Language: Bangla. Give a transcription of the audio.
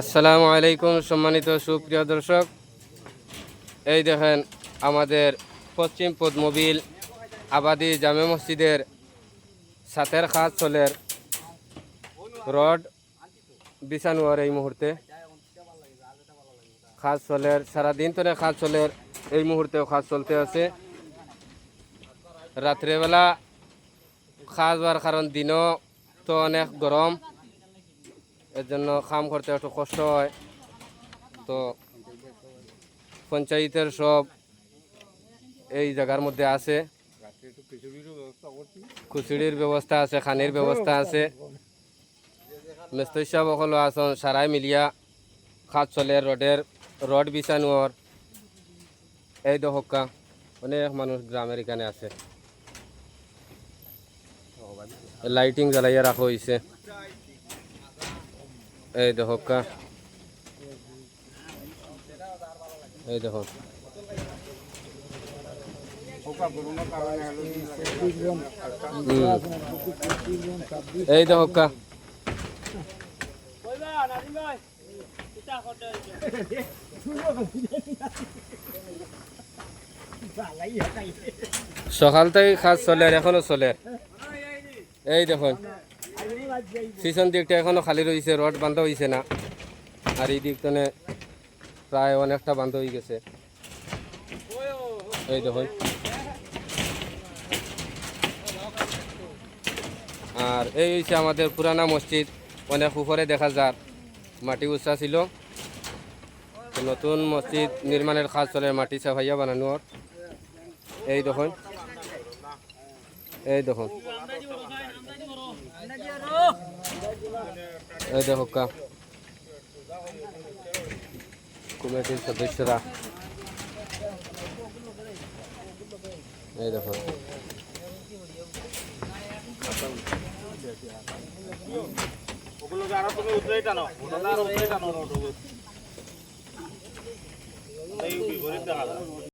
আসসালামু আলাইকুম সম্মানিত সুপ্রিয় দর্শক। এই দেখেন আমাদের পশ্চিম পদ্মবিল আবাদি জামে মসজিদের সাতের খাত চলের রড বিছানোয়ার এই মুহূর্তে। খাত চলের, সারাদিন ধরে খাত চলের এই মুহূর্তেও খাত চলতে আছে। রাত্রেবেলা খাস হওয়ার কারণ দিনও তো অনেক গরম। এর জন্য কাম করতে একটু কষ্ট হয়। তো পঞ্চায়েতের সব এই জায়গার মধ্যে আছে। খুচুড়ির ব্যবস্থা আছে, খানির ব্যবস্থা আছে। মেস্তর সাহেব সকলো আছেন, সারাই মিলিয়া, খাত চলে, রডের, রড বিছানোর এই দহকা অনেক মানুষ গ্রামের এখানে আছে। লাইটিং জ্বালাইয়া রাখা হয়েছে এই দেখো এই দেখো। এই দেখো কা। সকাল থেকে কাজ চলে এখনও চলে। এই দেখুন। পিছন দিকটা এখনও খালি রয়েছে, রড বান্ধা হয়েছে না। আর এই দিকটানে প্রায় অনেকটা বান্ধ হয়ে গেছে। এই দেখুন। আর এই হচ্ছে আমাদের পুরানা মসজিদ, অনেক উপরে দেখা যার, মাটি উঁচা ছিল। নতুন মসজিদ নির্মাণের কাজ চলে, মাটি সাফাইয়া বানানোর। এই দেখুন। এই দেখুন এই দেখো কা। কমিটির সদস্যরা। এই দেখো। ওগুলোকে আরও তুমি উতরে টানো ওটা আরও উতরে